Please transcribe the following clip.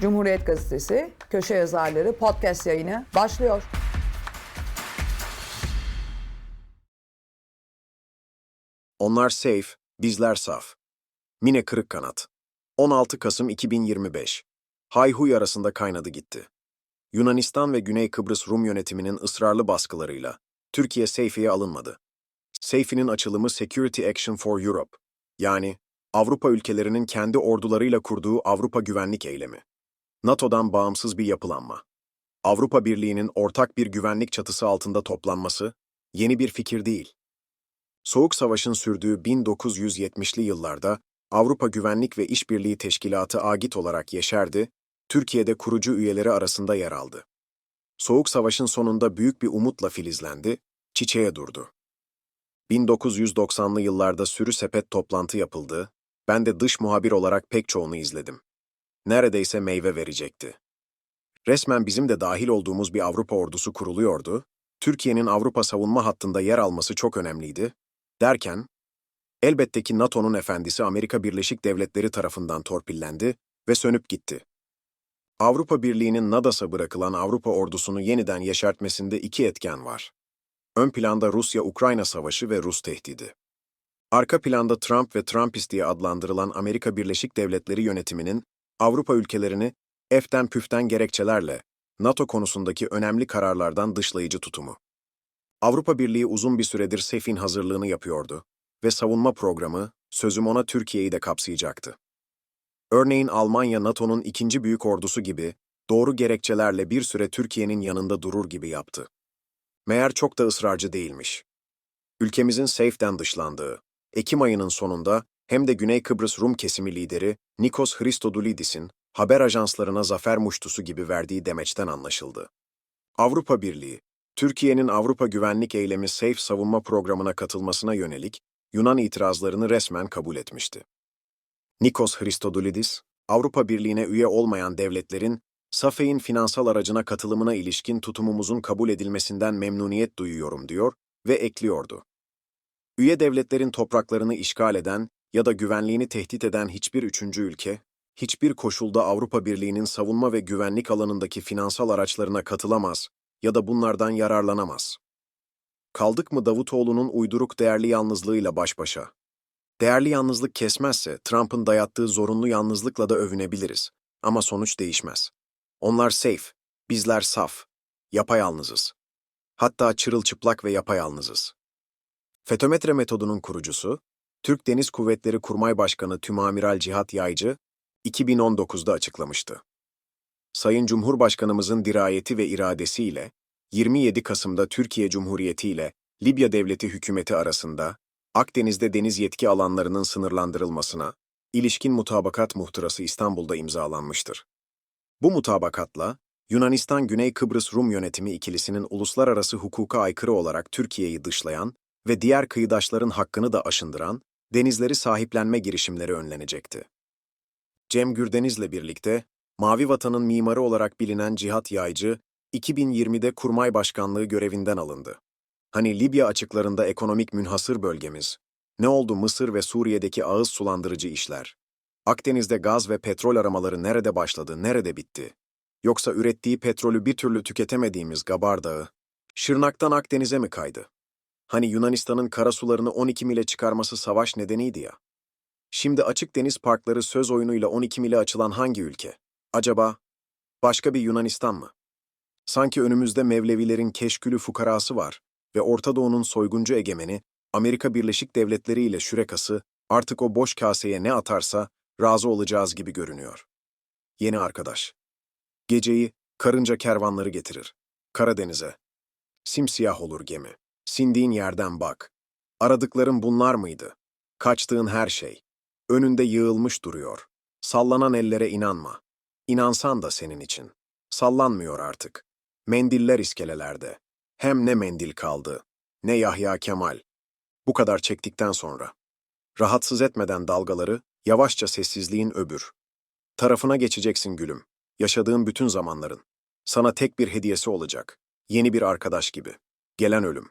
Cumhuriyet Gazetesi Köşe Yazarları podcast yayını başlıyor. Onlar safe, bizler saf. Mine Kırıkkanat. 16 Kasım 2025. Hayhuy arasında kaynadı gitti. Yunanistan ve Güney Kıbrıs Rum yönetiminin ısrarlı baskılarıyla Türkiye Seyfi'ye alınmadı. Seyfi'nin açılımı Security Action for Europe, yani Avrupa ülkelerinin kendi ordularıyla kurduğu Avrupa Güvenlik Eylemi. NATO'dan bağımsız bir yapılanma. Avrupa Birliği'nin ortak bir güvenlik çatısı altında toplanması yeni bir fikir değil. Soğuk Savaş'ın sürdüğü 1970'li yıllarda Avrupa Güvenlik ve İşbirliği Teşkilatı AGİT olarak yeşerdi, Türkiye'de kurucu üyeleri arasında yer aldı. Soğuk Savaş'ın sonunda büyük bir umutla filizlendi, çiçeğe durdu. 1990'lı yıllarda sürü sepet toplantı yapıldı, ben de dış muhabir olarak pek çoğunu izledim. Neredeyse meyve verecekti. Resmen bizim de dahil olduğumuz bir Avrupa ordusu kuruluyordu, Türkiye'nin Avrupa savunma hattında yer alması çok önemliydi, derken, elbette ki NATO'nun efendisi Amerika Birleşik Devletleri tarafından torpillendi ve sönüp gitti. Avrupa Birliği'nin NADAS'a bırakılan Avrupa ordusunu yeniden yeşertmesinde iki etken var. Ön planda Rusya-Ukrayna savaşı ve Rus tehdidi. Arka planda Trump ve Trumpist diye adlandırılan Amerika Birleşik Devletleri yönetiminin Avrupa ülkelerini eften püften gerekçelerle NATO konusundaki önemli kararlardan dışlayıcı tutumu. Avrupa Birliği uzun bir süredir SEF'in hazırlığını yapıyordu ve savunma programı, sözüm ona Türkiye'yi de kapsayacaktı. Örneğin Almanya NATO'nun ikinci büyük ordusu gibi doğru gerekçelerle bir süre Türkiye'nin yanında durur gibi yaptı. Meğer çok da ısrarcı değilmiş. Ülkemizin SAFE'den dışlandığı, Ekim ayının sonunda hem de Güney Kıbrıs Rum kesimi lideri Nikos Christodoulidis'in haber ajanslarına zafer muştusu gibi verdiği demeçten anlaşıldı. Avrupa Birliği, Türkiye'nin Avrupa Güvenlik Eylemi SAFE savunma programına katılmasına yönelik Yunan itirazlarını resmen kabul etmişti. Nikos Christodoulidis, Avrupa Birliği'ne üye olmayan devletlerin SAFE'in finansal aracına katılımına ilişkin tutumumuzun kabul edilmesinden memnuniyet duyuyorum diyor ve ekliyordu. Üye devletlerin topraklarını işgal eden ya da güvenliğini tehdit eden hiçbir üçüncü ülke, hiçbir koşulda Avrupa Birliği'nin savunma ve güvenlik alanındaki finansal araçlarına katılamaz ya da bunlardan yararlanamaz. Kaldık mı Davutoğlu'nun uyduruk değerli yalnızlığıyla baş başa? Değerli yalnızlık kesmezse Trump'ın dayattığı zorunlu yalnızlıkla da övünebiliriz. Ama sonuç değişmez. Onlar safe, bizler saf, yapayalnızız. Hatta çırılçıplak ve yapayalnızız. FETÖ-METRE metodunun kurucusu, Türk Deniz Kuvvetleri Kurmay Başkanı Tümamiral Cihat Yaycı, 2019'da açıklamıştı. Sayın Cumhurbaşkanımızın dirayeti ve iradesiyle 27 Kasım'da Türkiye Cumhuriyeti ile Libya Devleti hükümeti arasında Akdeniz'de deniz yetki alanlarının sınırlandırılmasına ilişkin mutabakat muhtırası İstanbul'da imzalanmıştır. Bu mutabakatla Yunanistan Güney Kıbrıs Rum yönetimi ikilisinin uluslararası hukuka aykırı olarak Türkiye'yi dışlayan ve diğer kıyıdaşların hakkını da aşındıran denizleri sahiplenme girişimleri önlenecekti. Cem Gürdeniz'le birlikte Mavi Vatan'ın mimarı olarak bilinen Cihat Yaycı, 2020'de Kurmay Başkanlığı görevinden alındı. Hani Libya açıklarında ekonomik münhasır bölgemiz, ne oldu Mısır ve Suriye'deki ağız sulandırıcı işler? Akdeniz'de gaz ve petrol aramaları nerede başladı, nerede bitti? Yoksa ürettiği petrolü bir türlü tüketemediğimiz Gabar Dağı, Şırnak'tan Akdeniz'e mi kaydı? Hani Yunanistan'ın karasularını 12 mile çıkarması savaş nedeniydi ya. Şimdi açık deniz parkları söz oyunuyla 12 mile açılan hangi ülke? Acaba başka bir Yunanistan mı? Sanki önümüzde Mevlevilerin keşkülü fukarası var ve Orta Doğu'nun soyguncu egemeni, Amerika Birleşik Devletleri ile şürekası artık o boş kaseye ne atarsa razı olacağız gibi görünüyor. Yeni arkadaş. Geceyi karınca kervanları getirir. Karadeniz'e. Simsiyah olur gemi. Sindiğin yerden bak. Aradıkların bunlar mıydı? Kaçtığın her şey. Önünde yığılmış duruyor. Sallanan ellere inanma. İnansan da senin için. Sallanmıyor artık. Mendiller iskelelerde. Hem ne mendil kaldı, ne Yahya Kemal. Bu kadar çektikten sonra. Rahatsız etmeden dalgaları, yavaşça sessizliğin öbür. Tarafına geçeceksin gülüm. Yaşadığın bütün zamanların. Sana tek bir hediyesi olacak. Yeni bir arkadaş gibi. Gelen ölüm.